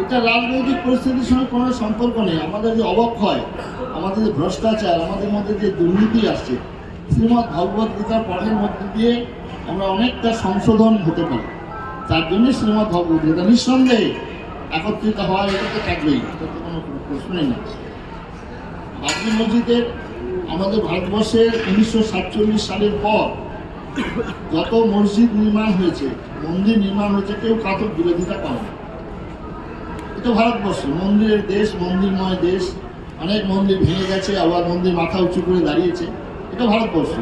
এটা রাজনৈতিক পরিস্থিতির সঙ্গে কোনো সম্পর্ক নেই। আমাদের যে অবক্ষয়, আমাদের যে ভ্রষ্টাচার, আমাদের মধ্যে যে দুর্নীতি আসছে, শ্রীমৎ ভগবত গীতার পাঠের মধ্যে দিয়ে আমরা অনেকটা সংশোধন হতে পারি। তার জন্য শ্রীমৎ ভগবত গীতা নিঃসন্দেহে একত্রিত হওয়া এটা তো থাকবেই এটা তো কোনো প্রশ্নই না বাবরি মসজিদের আমাদের ভারতবর্ষের উনিশশো সাতচল্লিশ সালের পর যত মসজিদ নির্মাণ হয়েছে, মন্দির নির্মাণ হয়েছে, কেউ কাতর বিরোধিতা করে না এটা ভারতবর্ষ, মন্দিরের দেশ, মন্দিরময় দেশ, অনেক মন্দির ভেঙে গেছে, আবার মন্দির মাথা উঁচু করে দাঁড়িয়েছে, এটা ভারতবর্ষ।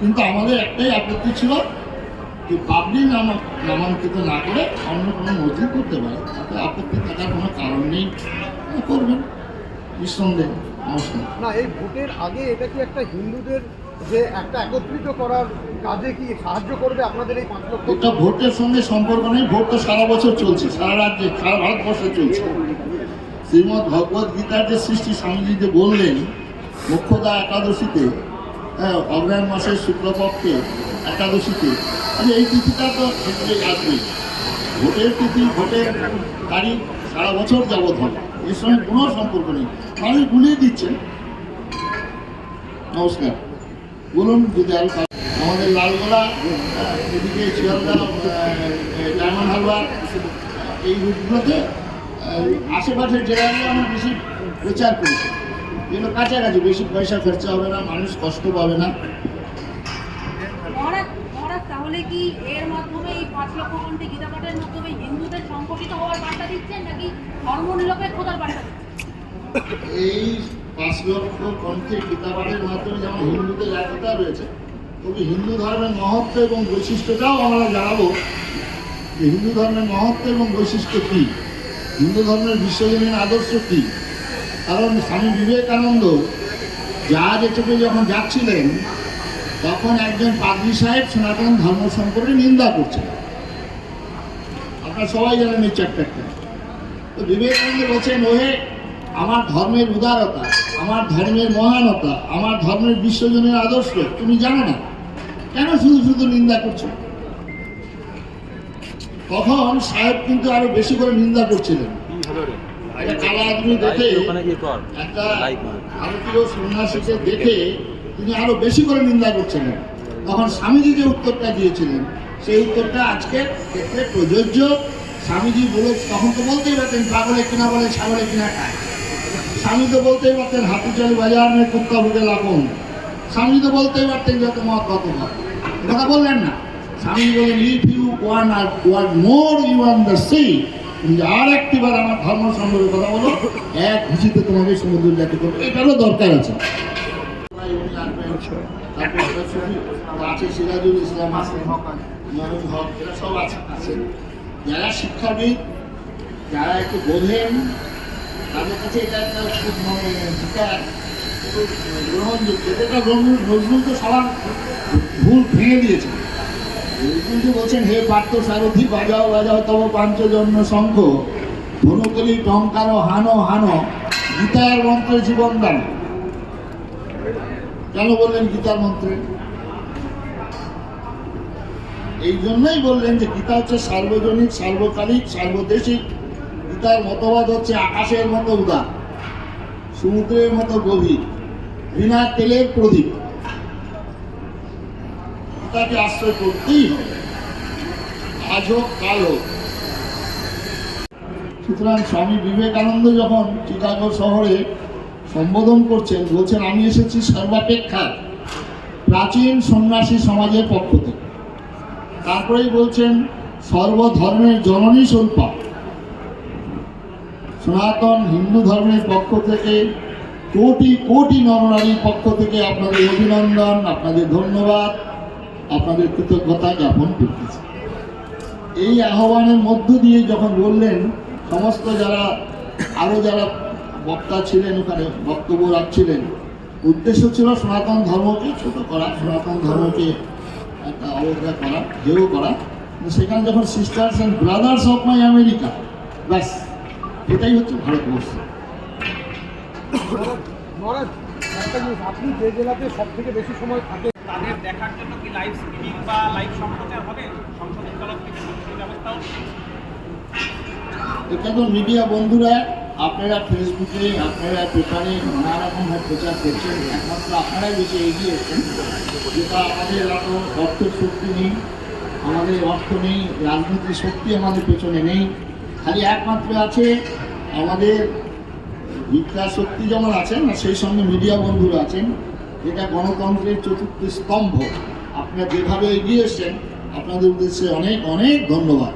কিন্তু আমাদের একটাই আপত্তি ছিল যে পাবলিক নাম নামাঙ্কিত না করে অন্য কোনো মসজিদ করতে পারে। তাতে আপত্তি থাকার কোনো কারণ নেই। করবেন। নিঃসন্দেহে, নমস্কার। না, এই ভোটের আগে এটা কি একটা হিন্দুদের যে একটা একত্রিত করার কাজে কি সাহায্য করবে আপনাদের এই পাঁচ লক্ষ? এটা ভোটের সঙ্গে সম্পর্ক নেই, ভোট তো সারা বছর চলছে, সারা রাজ্যে, সারা ভারতবর্ষে চলছে। শ্রীমৎ ভগবত গীতার যে সৃষ্টি স্বামীজি যে বললেন মুখ্যদা একাদশীতে হ্যাঁ অগ্রহায়ণ মাসের শুক্লপক্ষে একাদশীতে আচ্ছা এই তিথিটা তো ক্ষেত্রেই আসবেই ভোটের তিথি, ভোটের তারিখ, সারা বছর যাবৎ হবে। এর সঙ্গে কোনো সম্পর্ক নেই। মানুষ গুলিয়ে দিচ্ছেন। নমস্কার। বলুন যদি আমাদের লালগোলা এদিকে শিয়ালদা ডায়মন্ড হারবার এই রুটগুলোতে আশেপাশের জেলাগুলো আমরা বেশি প্রচার করেছি। যেগুলো কাছাকাছি বেশি পয়সা খরচা হবে না মানুষ কষ্ট পাবে না। তাহলে কি এর মাধ্যমে এই পাঁচ লক্ষ কণ্ঠে গীতা পাঠের মাধ্যমে হিন্দুদের সংগঠিত হওয়ার বার্তা দিচ্ছেন নাকি ধর্মনিরপেক্ষতার বার্তা দিচ্ছেন? এই পাঁচ লক্ষ কণ্ঠে গীতাপাঠের মাধ্যমে যেমন হিন্দুদের একতা রয়েছে, তবে হিন্দু ধর্মের মহত্ব এবং বৈশিষ্ট্যটাও আমরা জানাব যে হিন্দু ধর্মের মহত্ব এবং বৈশিষ্ট্য কী? হিন্দু ধর্মের বিশ্বজনীন আদর্শ কী? কারণ স্বামী বিবেকানন্দ জাহাজে চেপে যখন যাচ্ছিলেন, তখন একজন পাদ্রী সাহেব সনাতন ধর্ম সম্পর্কে নিন্দা করছেন। আপনারা সবাই জানেন এই চ্যাপ্টারটা তো বিবেকানন্দ বলছেন, ওহে, আমার ধর্মের উদারতা আমার ধর্মের মহানতা আমার ধর্মের বিশ্বজনের আদর্শ তুমি জানো না। কেন শুধু শুধু নিন্দা করছ? তখন সাহেব কিন্তু আরও বেশি করে নিন্দা করছিলেন। দেখে একটা ভারতীয় সন্ন্যাসীকে দেখে তিনি আরও বেশি করে নিন্দা করছিলেন। তখন স্বামীজি যে উত্তরটা দিয়েছিলেন সেই উত্তরটা ক্ষেত্রে প্রযোজ্য। স্বামীজি বলে তখন তো বলতেই পারতেন পাগলে কিনা বলে ছাগলে কিনা খায়। স্বামী তো বলতেই পারতেন হাতি চলে বাজার মে কুত্তা বুকে লাগুন স্বামী তো বলতেই পারতেন যত মত। কত কথা বললেন না। স্বামী বলেন if you one R one more you want the C আর একটিবার আমার ধর্ম সম্পর্কে কথা বলো, এক ঘুষিতে তোমাকে সমুদ্র জাতি করবে। এটারও দরকার আছে। সিরাজুল ইসলাম সব আছে। যারা শিক্ষাবিদ, যারা একটু বোঝেন তাদের কাছে এটা একটা খুব ভুল দিয়েছে। বলছেন, হে বাজাও বাজাও ধনুকলি হানো হানো, গীতার মন্ত্রে জীবন দান। কেন বললেন গীতার মন্ত্রে? এই জন্যই বললেন যে গীতা হচ্ছে সার্বজনীন, সার্বকালিক, সার্বদেশিক। গীতার মতবাদ হচ্ছে আকাশের মতো উদার, সমুদ্রের মতো গভীর বিনা তেলের প্রদীপ। গীতাকে আশ্রয় করতেই হবে। আজ হোক, কাল হোক। সুতরাং স্বামী বিবেকানন্দ যখন চিকাগো শহরে সম্বোধন করছেন, বলছেন, আমি এসেছি সর্বাপেক্ষা প্রাচীন সন্ন্যাসী সমাজের পক্ষ থেকে। তারপরেই বলছেন, সর্বধর্মের জননী স্বল্পা সনাতন হিন্দু ধর্মের পক্ষ থেকে, কোটি কোটি নরনারীর পক্ষ থেকে আপনাদের অভিনন্দন, আপনাদের ধন্যবাদ, আপনাদের কৃতজ্ঞতা জ্ঞাপন করতেছি। এই আহ্বানের মধ্য দিয়ে যখন বললেন, সমস্ত যারা আরও যারা বক্তা ছিলেন, ওখানে বক্তব্য রাখছিলেন, উদ্দেশ্য ছিল সনাতন ধর্মকে ছোট করা, সনাতন ধর্মকে একটা অবজ্ঞা করা হেয় করা। সেখানে যখন sisters and brothers of my America ব্যাস। এটাই হচ্ছে ভারতবর্ষ আপনি যে জেলাতে সব থেকে বেশি সময় থাকেন তাদের দেখার জন্য কি লাইভ স্ট্রিমিং বা লাইভ সম্প্রচার হবে? সংসদের তরফ থেকে সংসদের এটা তো মিডিয়া বন্ধুরা আপনারা ফেসবুকে আপনারা পেপারে নানা রকমভাবে প্রচার করছেন। একমাত্র আপনারাই বেশি এগিয়ে এসেছেন। যেটা আমাদের এত অর্থের শক্তি নেই আমাদের অর্থ নেই রাজনীতির শক্তি আমাদের পেছনে নেই। খালি একমাত্র আছে আমাদের ভিক্ষা শক্তি যেমন আছেন না সেই সঙ্গে মিডিয়া বন্ধুরা আছেন এটা গণতন্ত্রের চতুর্থ স্তম্ভ আপনারা যেভাবে এগিয়ে এসেছেন আপনাদের উদ্দেশ্যে অনেক অনেক ধন্যবাদ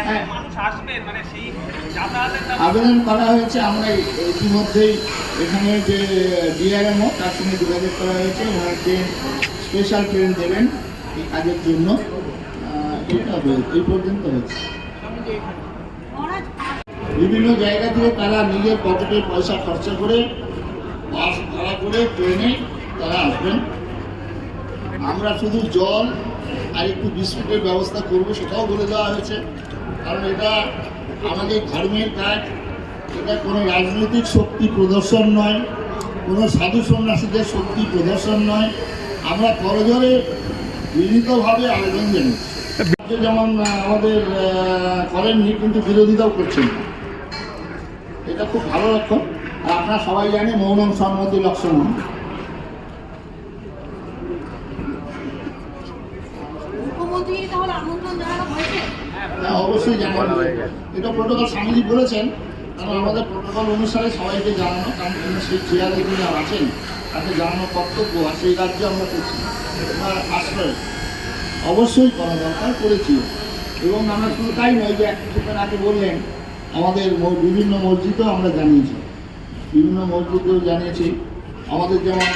হ্যাঁ। আবেদন করা হয়েছে আমরা ইতিমধ্যেই এখানে যে ডিআরএমও তার সঙ্গে যোগাযোগ করা হয়েছে ওনার যে স্পেশাল ট্রেন দেবেন এই কাজের জন্য। এই পর্যন্ত হয়েছে। বিভিন্ন জায়গা থেকে তারা নিজের পকেটে পয়সা খরচা করে বাস ভাড়া করে ট্রেনে তারা আসবেন। আমরা শুধু জল আর একটু বিস্কুটের ব্যবস্থা করব সেটাও বলে দেওয়া হয়েছে। কারণ এটা আমাদের ধর্মের কাজ। এটা কোনো রাজনৈতিক শক্তি প্রদর্শন নয়, কোনো সাধু সন্ন্যাসীদের শক্তি প্রদর্শন নয়। আমরা করজোরে বিনীতভাবে আবেদন রাজ্য যেমন আমাদের করেননি কিন্তু বিরোধিতাও করছেন। না। এটা খুব ভালো লক্ষণ আর আপনারা সবাই জানে মৌনম সম্মতি লক্ষণ হ্যাঁ, অবশ্যই জানানো এটা প্রোটোকল স্বামীজি বলেছেন কারণ আমাদের প্রোটোকল অনুসারে সবাইকে জানানো কারণ সেই চেয়ারে যিনি আছেন। তাকে জানানো কর্তব্য আর সেই রাজ্যে আমরা করছি। আশ্রয়। অবশ্যই করা দরকার, করেছি। এবং আমরা শুধু তাই নয় যে এক কিছুক্ষণ আগে বললেন, আমাদের বিভিন্ন মসজিদেও আমরা জানিয়েছি। বিভিন্ন মসজিদেও জানিয়েছি। আমাদের যেমন